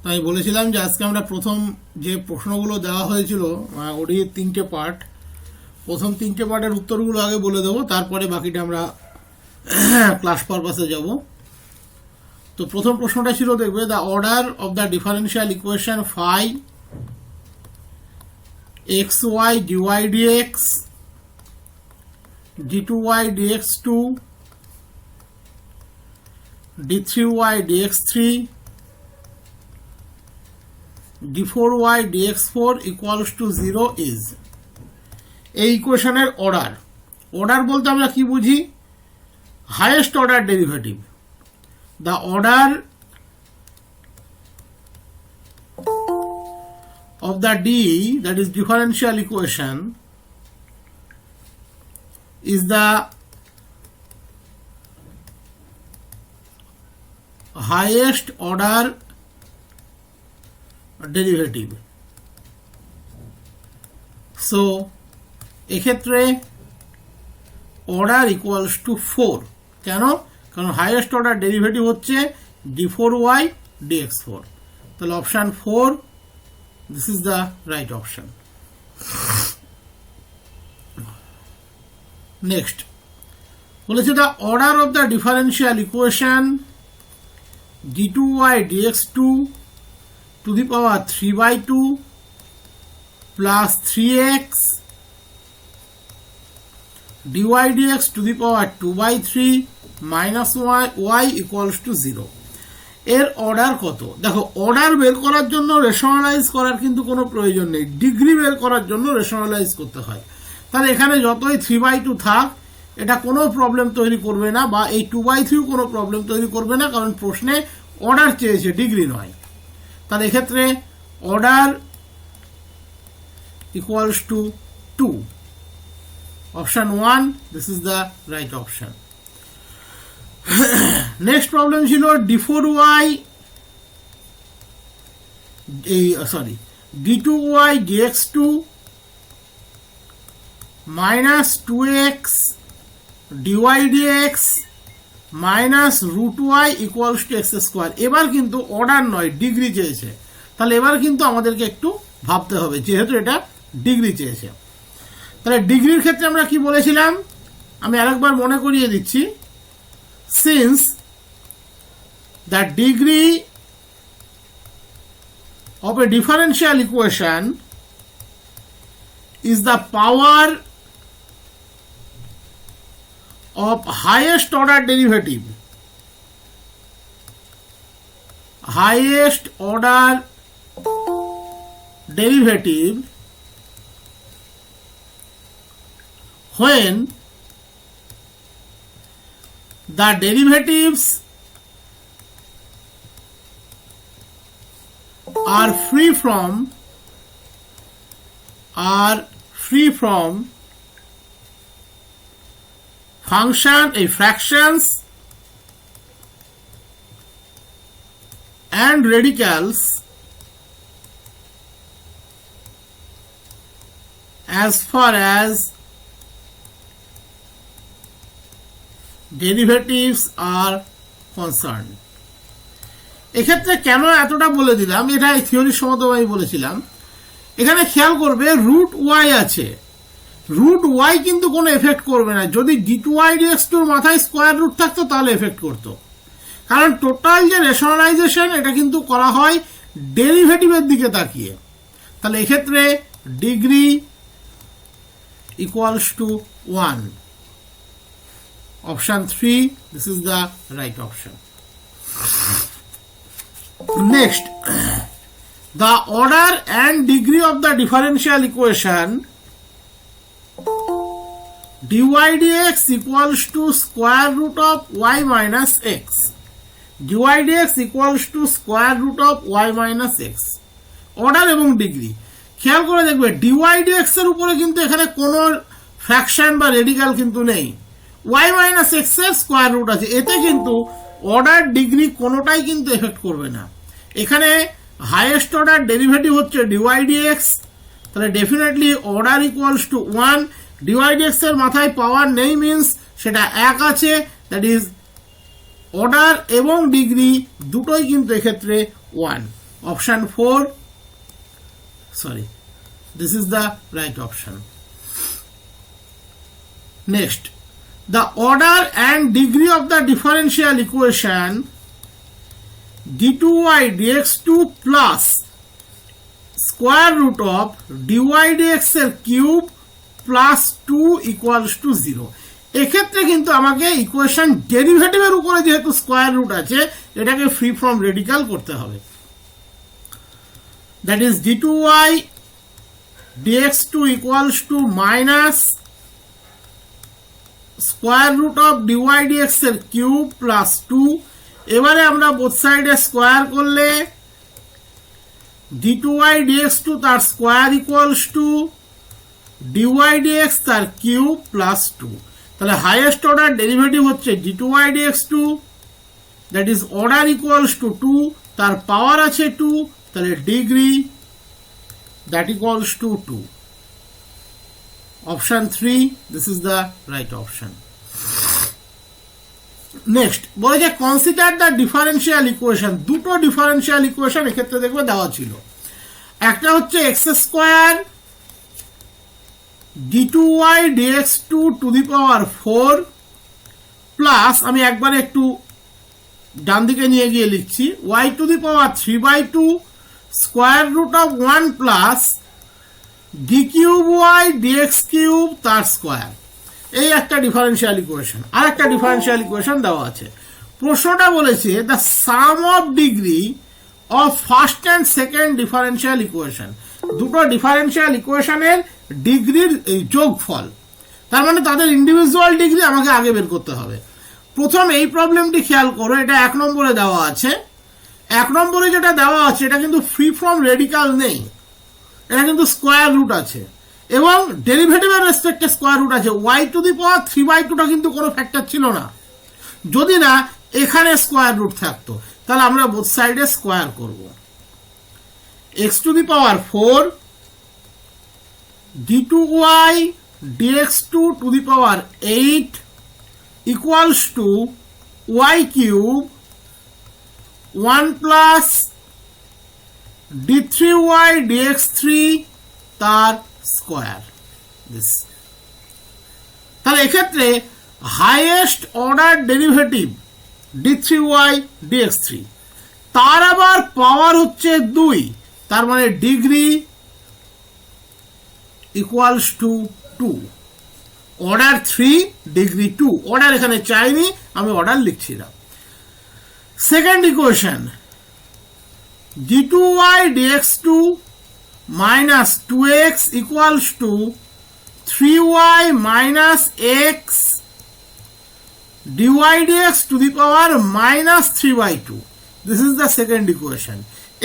তো আমি বলেছিলাম যে আজকে আমরা প্রথম যে প্রশ্নগুলো দেওয়া হয়েছিল ওডির তিনটে পার্ট প্রথম তিনটে পার্টের উত্তরগুলো আগে বলে দেবো, তারপরে বাকিটা আমরা ক্লাস পারপাসে যাব। তো প্রথম প্রশ্নটা ছিল, দেখবে the order of the differential equation five x y dy dx d two y dx two d3y dx3 d4y dx4 equals to 0 is এই ইকুয়েশনের অর্ডার অর্ডার বলতে আমরা কি বুঝি highest order derivative the order of the d that is differential equation is the highest order derivative. So এক্ষেত্রে order equals to four কেন? কারণ highest order derivative হচ্ছে d four y dx four তাহলে option four this is the right option next বলেছে the order of the differential equation d2y dx2 to the power 3 by 2 plus 3x dy dx to the power 2 by 3 minus y y equals to 0 এর order কত? দেখো order বের করার জন্য rationalise করার কিন্তু কোনো প্রয়োজন নেই। ডিগ্রি বের করার জন্য রেশনালাইজ করতে হয়। তাহলে এখানে যতই থ্রি বাই টু থাক, এটা কোনো প্রবলেম তৈরি করবে না বা এই টু বাই থ্রিও কোনো প্রবলেম তৈরি করবে না, কারণ প্রশ্নে অর্ডার চেয়েছে ডিগ্রি নয়। তাহলে এক্ষেত্রে order equals to two option one this is the right option next problem ছিল ডি ফোর ওয়াই এই sorry d two y d x two minus two x dy dx minus root y equals to x square এবার কিন্তু order নয় degree চেয়েছে। তাহলে এবার কিন্তু আমাদেরকে একটু ভাবতে হবে, যেহেতু এটা ডিগ্রি চেয়েছে। তাহলে ডিগ্রির ক্ষেত্রে আমরা কি বলেছিলাম? আমি আরেকবার মনে করিয়ে দিচ্ছি। Since the degree of a differential equation is the power of highest order derivative highest order derivative when the derivatives are free from are free from function a fractions and radicals as far as derivatives are concerned এক্ষেত্রে কেন এতটা বলে দিলাম এটা এই থিওরির সমত আমি বলেছিলাম এখানে খেয়াল করবে রুট ওয়াই আছে রুট ওয়াই কিন্তু কোনো এফেক্ট করবে না। যদি ডি টু ওয়াই ডিএক্স টুর মাথায় স্কোয়ার রুট থাকতো, তাহলে এফেক্ট করতো। কারণ টোটাল যে রেশনালাইজেশন এটা কিন্তু করা হয় ডেরিভেটিভের দিকে তাকিয়ে। তাহলে এক্ষেত্রে degree equals to one option three this is the right option next the order and degree of the differential equation dy dx equals to square root of y minus x. dy dx equals to square root of y minus x. Order এবং degree খেয়াল করে দেখবে dy dx এর উপরে কিন্তু এখানে কোনো fraction বা রেডিকাল কিন্তু নেই। ওয়াই মাইনাস এক্সের স্কোয়ার রুট আছে। এতে কিন্তু অর্ডার ডিগ্রি কোনোটাই কিন্তু এফেক্ট করবে না। এখানে হাইয়েস্ট অর্ডার ডেরিভেটিভ হচ্ছে ডিওয়াই ডিএক্স তাহলে definitely order equals to one divide এক্সের মাথায় পাওয়ার নেই মিনস সেটা এক আছে দ্যাট ইজ অর্ডার এবং ডিগ্রি দুটোই কিন্তু এক্ষেত্রে one option four sorry this is the right option next the order and degree of the differential equation d two y dx two plus square root of dy dx এর cube plus two equals to zero এক্ষেত্রে কিন্তু আমাকে equation ডেরিভেটিভের উপরে যেহেতু square root আছে, এটাকে free from radical করতে হবে। That is d two y dx two equals to minus square root of dy dx এর কিউব প্লাস টু এবারে আমরা বোথ সাইডে স্কোয়ার করলে d two y dx two তার square equals to dy dx তার cube plus two তাহলে highest order derivative হচ্ছে d two y dx two that is order equals to two তার power আছে টু তাহলে degree that equals to two option three this is the right option next বলে যে consider the differential equation দুটো differential equation এক্ষেত্রে দেখবে দেওয়া ছিল। একটা হচ্ছে x square d two y dx two to the power four plus আমি একবারে একটু ডান দিকে নিয়ে গিয়ে লিখছি y to the power three by two square root of one plus d cube y dx cube তার স্কোয়ার এই একটা ডিফারেন্সিয়াল ইকুয়েশন আর একটা ডিফারেন্সিয়াল ইকুয়েশন দেওয়া আছে। প্রশ্নটা বলেছে the sum of degree of first and second differential equation দুটো differential ইকুয়েশনের ডিগ্রির এই যোগফল, তার মানে তাদের ইন্ডিভিজুয়াল ডিগ্রি আমাকে আগে বের করতে হবে। প্রথম এই প্রবলেমটি খেয়াল করো, এটা এক নম্বরে দেওয়া আছে। এক নম্বরে যেটা দেওয়া আছে, এটা কিন্তু ফ্রি ফ্রম রেডিকাল নেই। এটা কিন্তু স্কোয়ার রুট আছে। এবং ডেরিভেটিভের রেসপেক্টে স্কোয়ার রুট আছে। Y to the power three by টুটা কিন্তু কোনো ফ্যাক্টর ছিল না। যদি না, এখানে স্কোয়ার রুট থাকতো। তাহলে আমরা বোথ সাইডে স্কোয়ার করব। X to the power four d two y dx two to the power eight equals to y cube one plus d three y dx three তার স্কোয়ার দিস তাহলে এক্ষেত্রে highest order derivative d three y dx three তার আবার power হচ্ছে দুই, তার মানে degree equals to two order three degree two order এখানে চাইনি, আমি অর্ডার লিখছি না। Second equation d two y dx two minus 2x equals to 3y minus x dy dx to the power minus 3 by 2 this is the second equation.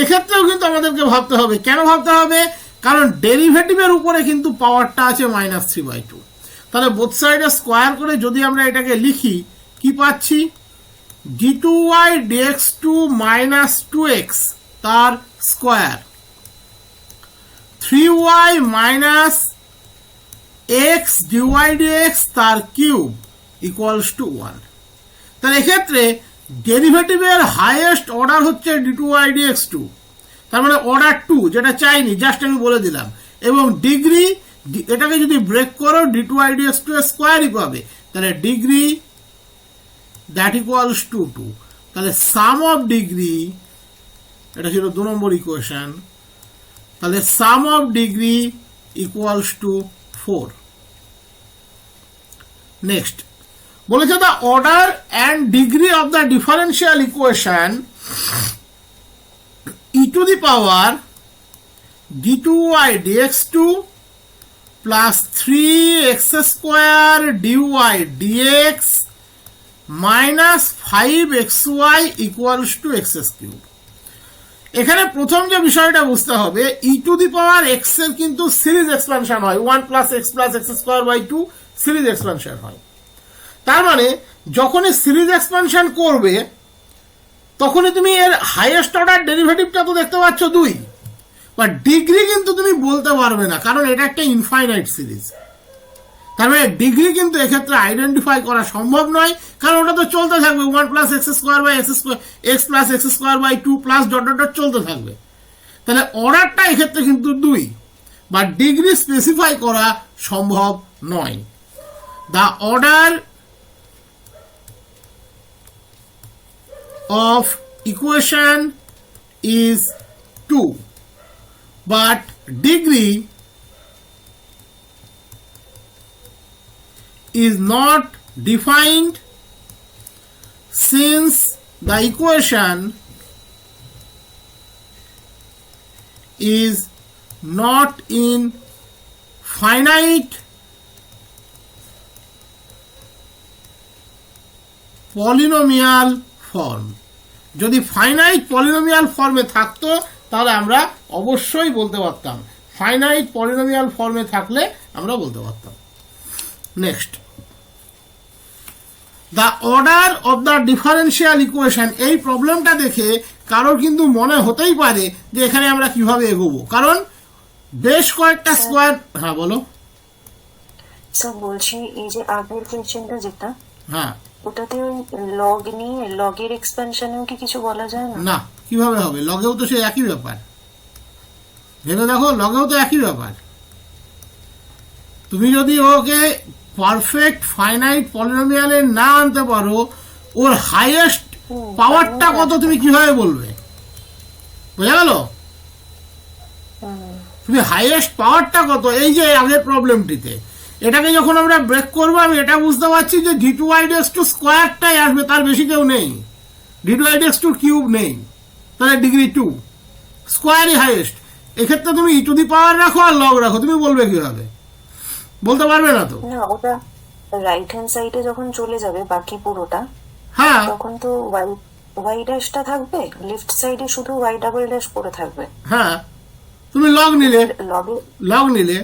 এক্ষেত্রেও কিন্তু আমাদেরকে ভাবতে হবে। কেন ভাবতে হবে? কারণ ডেরিভেটিভের উপরে কিন্তু পাওয়ারটা আছে মাইনাস থ্রি বাই টু তাহলে বোথ সাইডে স্কোয়ার করে যদি আমরা এটাকে লিখি, কি পাচ্ছি? D two y dx two minus two x তার square three y minus x dy dx তার কিউব ইকুয়ালস টু ওয়ান তাহলে এক্ষেত্রে ডেরিভেটিভের হাইয়েস্ট অর্ডার হচ্ছে d two y dx two তার মানে অর্ডার টু যেটা চাইনি জাস্ট আমি বলে দিলাম। এবং ডিগ্রি এটাকে যদি ব্রেক করো d two I d dx two স্কোয়ারই পাবে। তাহলে degree that equals to two তাহলে সাম অফ ডিগ্রি এটা ছিল দু নম্বর ইকুয়েশন তাহলে sum of degree equals to four next বলেছে the order and degree of the differential equation to the power d two y dx two plus three x square dy dx minus five x y equals to x cube এখানে প্রথম যে বিষয়টা বুঝতে হবে ই to the পাওয়ার এক্সের কিন্তু series expansion হয়। One plus x plus x square by two series expansion হয়। তার মানে যখনই সিরিজ এক্সপানশন করবে তখনই তুমি এর হাইয়েস্ট অর্ডার ডেরিভেটিভটা তো দেখতে পাচ্ছ দুই। বা ডিগ্রি কিন্তু তুমি বলতে পারবে না, কারণ এটা একটা ইনফাইনাইট সিরিজ তার মানে ডিগ্রি কিন্তু এক্ষেত্রে আইডেন্টিফাই করা সম্ভব নয়, কারণ ওটা তো চলতে থাকবে। One plus x square by x square x plus x square by two plus dot dot dot চলতে থাকবে। তাহলে অর্ডারটা এক্ষেত্রে কিন্তু দুই, বা ডিগ্রি স্পেসিফাই করা সম্ভব নয়। The order of equation is 2 but degree is not defined since the equation is not in finite polynomial form যদি ফাইনাইট পলিনোমিয়াল ফর্মে থাকতো তাহলে আমরা অবশ্যই বলতে পারতাম। ফাইনাইট পলিনোমিয়াল ফর্মে থাকলে আমরা বলতে পারতাম। Next the order of the differential equation এই প্রবলেমটা দেখে কারোর কিন্তু মনে হতেই পারে যে এখানে আমরা কীভাবে এগোবো। কারণ বেশ কয়েকটা স্কোয়ার হ্যাঁ বলো। বলছি এই যে আগের কোয়েশ্চেনটা যেটা হ্যাঁ। ওটাতে ওই লগ নিয়ে লগের এক্সপেনশনেও কি কিছু বলা যায় না? না কীভাবে হবে? লগেও তো সেই একই ব্যাপার। ভেবে দেখো লগেও তো একই ব্যাপার। তুমি যদি ওকে পারফেক্ট ফাইনাইট পলিনোমিয়ালে না আনতে পারো ওর হাইয়েস্ট পাওয়ারটা কত তুমি কীভাবে বলবে? বোঝা গেল? তুমি হাইয়েস্ট পাওয়ারটা কত? এই যে আগের প্রবলেমটিতে এটাকে যখন আমরা ব্রেক করব আমি এটা বুঝতে পারছি যে d two y dx two স্কোয়ারটাই আসবে তার বেশি কেউ নেই। D two y dx two cube নেই তাহলে ডিগ্রি টু স্কোয়ারই হাইয়েস্ট এক্ষেত্রে তুমি ই টু দি পাওয়ার রাখো আর লগ রাখো তুমি বলবে কীভাবে? বলতে পারবে না তো? না ওটা রাইট হ্যান্ড সাইডে যখন চলে যাবে বাকি পুরোটা হ্যাঁ। তখন তো ওয়াই ওয়াই ড্যাশটা থাকবে লেফট সাইডে শুধু ওয়াই ডাবল ড্যাশ পড়ে থাকবে। হ্যাঁ। তুমি লগ নিলে। লগে লগ নিলে।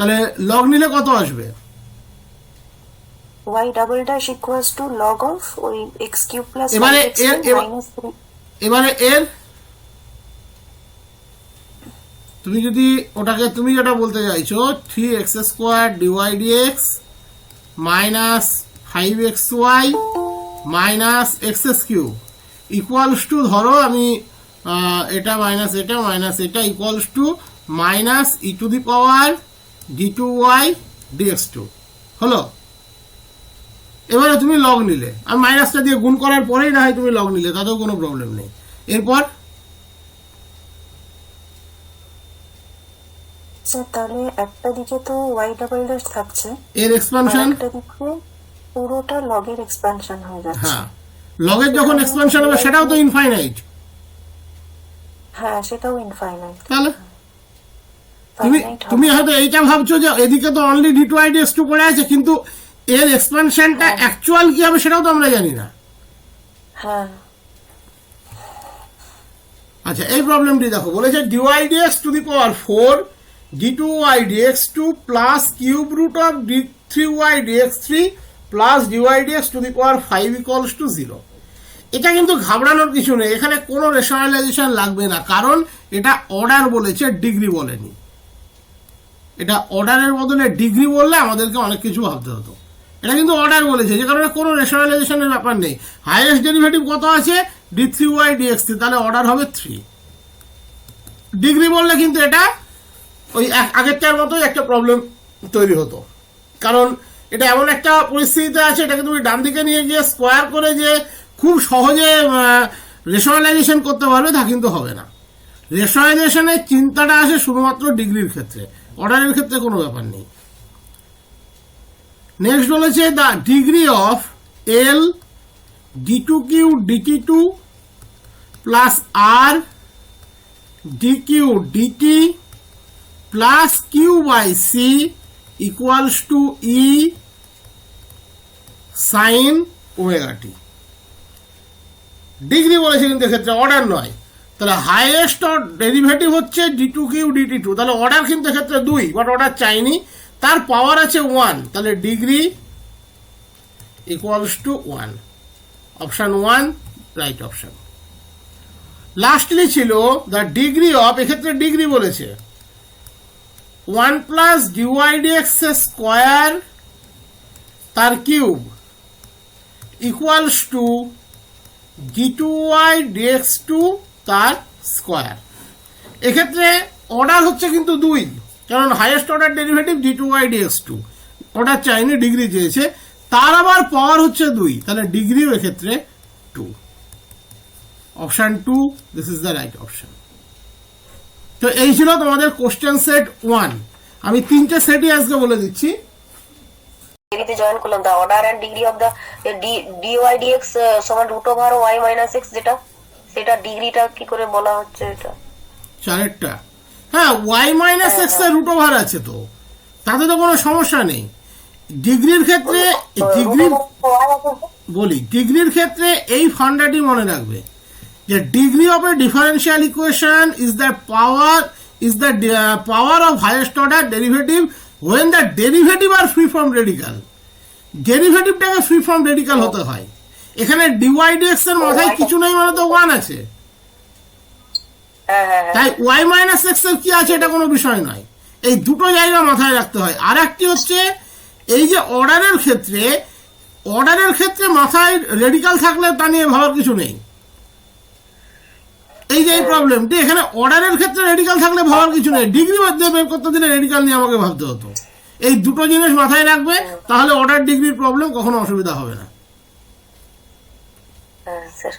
তাহলে লগ নিলে কত আসবে? Y double dash equals to log of ওই এক্স কিউব প্লাস এবারে এর- এবারে তুমি যদি ওটাকে তুমি যেটা বলতে চাইছো three x square dy dx minus five x y minus x s cube equals to ধরো আমি এটা মাইনাস এটা মাইনাস এটা equals to minus e to the power d two y dx two হলো? এবারে তুমি লগ নিলে। আমি মাইনাসটা দিয়ে গুণ করার পরেই না হয় তুমি লগ নিলে তাতেও কোনো প্রবলেম নেই। এরপর? স্যার তাহলে একটা দিকে তো ওয়াই ডাবল ড্যাশ থাকছে। এর এক্সপানশন একটা দিকে পুরোটা লগের এক্সপানশন হয়ে যাচ্ছে। হ্যাঁ। লগের যখন এক্সপানশন হবে সেটাও তো ইনফাইনাইট হ্যাঁ সেটাও ইনফাইনাইট তাহলে? তুমি তুমি হয়তো এইটা ভাবছ যে এদিকে তো only d two i d two পড়ে আছে কিন্তু এর এক্সপানশনটা অ্যাকচুয়াল কি হবে সেটাও তো আমরা জানি না। হ্যাঁ। আচ্ছা এই প্রবলেমটি দেখো বলেছে dy dx to the power four d two y dx two plus cube root of d three y dx three plus dy dx to the power five equals to zero এটা কিন্তু ঘাবড়ানোর কিছু নেই এখানে কোনো রেশনালাইজেশন লাগবে না কারণ এটা অর্ডার বলেছে ডিগ্রি বলেনি। এটা অর্ডারের বদলে ডিগ্রি বললে আমাদেরকে অনেক কিছু ভাবতে হতো। এটা কিন্তু অর্ডার বলেছে, যে কারণে কোনো রেশনালাইজেশনের ব্যাপার নেই। হাইয়েস্ট ডেরিভেটিভ কত আছে? D three y dx three তাহলে অর্ডার হবে থ্রি ডিগ্রি বললে কিন্তু এটা ওই আগেরটার মতোই একটা প্রবলেম তৈরি হতো। কারণ এটা এমন একটা পরিস্থিতিতে আছে, এটাকে তুমি ডান দিকে নিয়ে গিয়ে স্কোয়ার করে যে খুব সহজে রেশনালাইজেশন করতে পারবে, তা কিন্তু হবে না। রেশনালাইজেশনের চিন্তাটা আসে শুধুমাত্র ডিগ্রির ক্ষেত্রে। অর্ডারের ক্ষেত্রে কোনো ব্যাপার নেই। নেক্সট বলেছে the degree of L d two q dt two plus R dq dt plus q by c equals to e sin omega t degree বলেছে কিন্তু এক্ষেত্রে অর্ডার নয়। তাহলে হাইয়েস্ট ডেরিভেটিভ হচ্ছে d two q dt two তাহলে order কিন্তু এক্ষেত্রে দুই বাট অর্ডার চাইনি। তার পাওয়ার আছে ওয়ান তাহলে degree equals to one option one right option lastly ছিল দ্য ডিগ্রি অফ এক্ষেত্রে ডিগ্রি বলেছে। One plus dy dx square তার cube equals to d two y dx two তার স্কোয়ার। এক্ষেত্রে অর্ডার হচ্ছে কিন্তু দুই, কারণ highest order derivative d two y dx two order চাইনি ডিগ্রি চেয়েছে। তার আবার পাওয়ার হচ্ছে দুই, তাহলে ডিগ্রিও এক্ষেত্রে two option two this is the right option তো এই ছিল তোমাদের কোশ্চেন সেট ওয়ান আমি তিনটে সেটই আজকে বলে দিচ্ছি। ডিগ্রিতে জয়েন করলাম the order and degree of the d y dx সমান root over y minus x যেটা। সেটা ডিগ্রিটা কি করে বলা হচ্ছে এটা? চারেরটা। হ্যাঁ ওয়াই মাইনাস এক্সের রুট ওভার আছে তো। তাতে তো কোনো সমস্যা নেই। ডিগ্রির ক্ষেত্রে ডিগ্রি বলি ডিগ্রির ক্ষেত্রে এই ফান্ডাটি মনে রাখবে যে degree of a differential equation is the power is the power of highest order derivative when the derivative are free from radical ডেরিভেটিভটাকে free from radical হতে হয়। এখানে ডিওয়াইডিএক্স এর মাথায় কিছু নেই মানে তো ওয়ান আছে। হ্যাঁ হ্যাঁ তাই ওয়াই মাইনাস এক্সের কি আছে এটা কোনো বিষয় নয়। এই দুটো জায়গা মাথায় রাখতে হয়। আর একটি হচ্ছে এই যে অর্ডারের ক্ষেত্রে অর্ডারের ক্ষেত্রে মাথায় রেডিকাল থাকলে তা নিয়ে ভাবার কিছু নেই। এই যে এই প্রবলেমটি এখানে অর্ডারের ক্ষেত্রে রেডিকাল থাকলে ভাবার কিছু নেই। ডিগ্রি মধ্যে বের করতে দিলে রেডিকাল নিয়ে আমাকে ভাবতে হতো। এই দুটো জিনিস মাথায় রাখবে তাহলে অর্ডার ডিগ্রির প্রবলেম কখনো অসুবিধা হবে না। হ্যাঁ স্যার